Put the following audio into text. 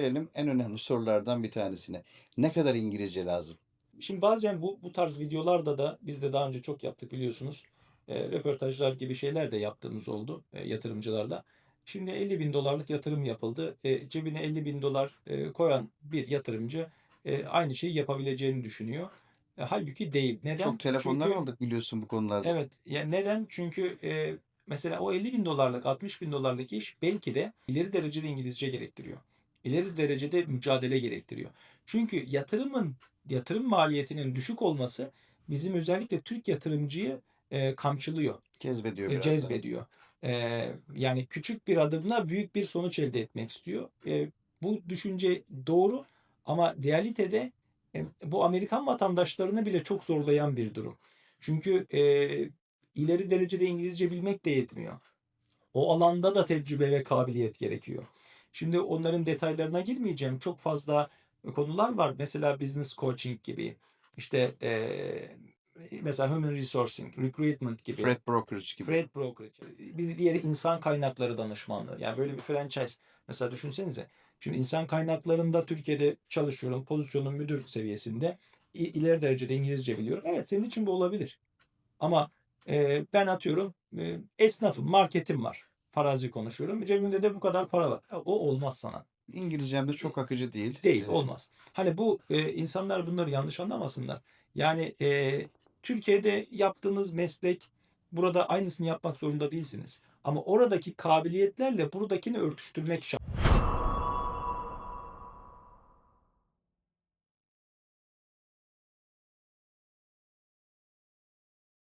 Gelelim en önemli sorulardan bir tanesine. Ne kadar İngilizce lazım? Şimdi bazen bu bu tarz videolarda da biz de daha önce çok yaptık biliyorsunuz. E, röportajlar gibi şeyler de yaptığımız oldu e, yatırımcılarla. Şimdi 50 bin dolarlık yatırım yapıldı. E, cebine 50 bin dolar e, koyan bir yatırımcı e, aynı şeyi yapabileceğini düşünüyor. E, halbuki değil. Neden? Çok telefonlar Çünkü- aldık biliyorsun bu konularda. Evet. Yani neden? Çünkü e, mesela o 50 bin dolarlık, 60 bin dolarlık iş belki de ileri derecede İngilizce gerektiriyor. İleri derecede mücadele gerektiriyor. Çünkü yatırımın yatırım maliyetinin düşük olması bizim özellikle Türk yatırımcıyı e, kamçılıyor, Cezbediyor e, cezbediyor. E, yani küçük bir adımla büyük bir sonuç elde etmek istiyor. E, bu düşünce doğru ama realitede e, bu Amerikan vatandaşlarını bile çok zorlayan bir durum. Çünkü e, ileri derecede İngilizce bilmek de yetmiyor. O alanda da tecrübe ve kabiliyet gerekiyor. Şimdi onların detaylarına girmeyeceğim. Çok fazla konular var. Mesela business coaching gibi. İşte e, mesela human resourcing, recruitment gibi. Fred Brokerage gibi. Freight brokerage. Bir diğeri insan kaynakları danışmanlığı. Yani böyle bir franchise. Mesela düşünsenize. Şimdi insan kaynaklarında Türkiye'de çalışıyorum. Pozisyonum müdür seviyesinde. İleri derecede İngilizce biliyorum. Evet senin için bu olabilir. Ama e, ben atıyorum e, esnafım, marketim var. Farazi konuşuyorum. Cebimde de bu kadar para var. O olmaz sana. İngilizcem de çok akıcı değil. Değil, Ee, olmaz. Hani bu e, insanlar bunları yanlış anlamasınlar. Yani e, Türkiye'de yaptığınız meslek burada aynısını yapmak zorunda değilsiniz. Ama oradaki kabiliyetlerle buradakini örtüştürmek şart.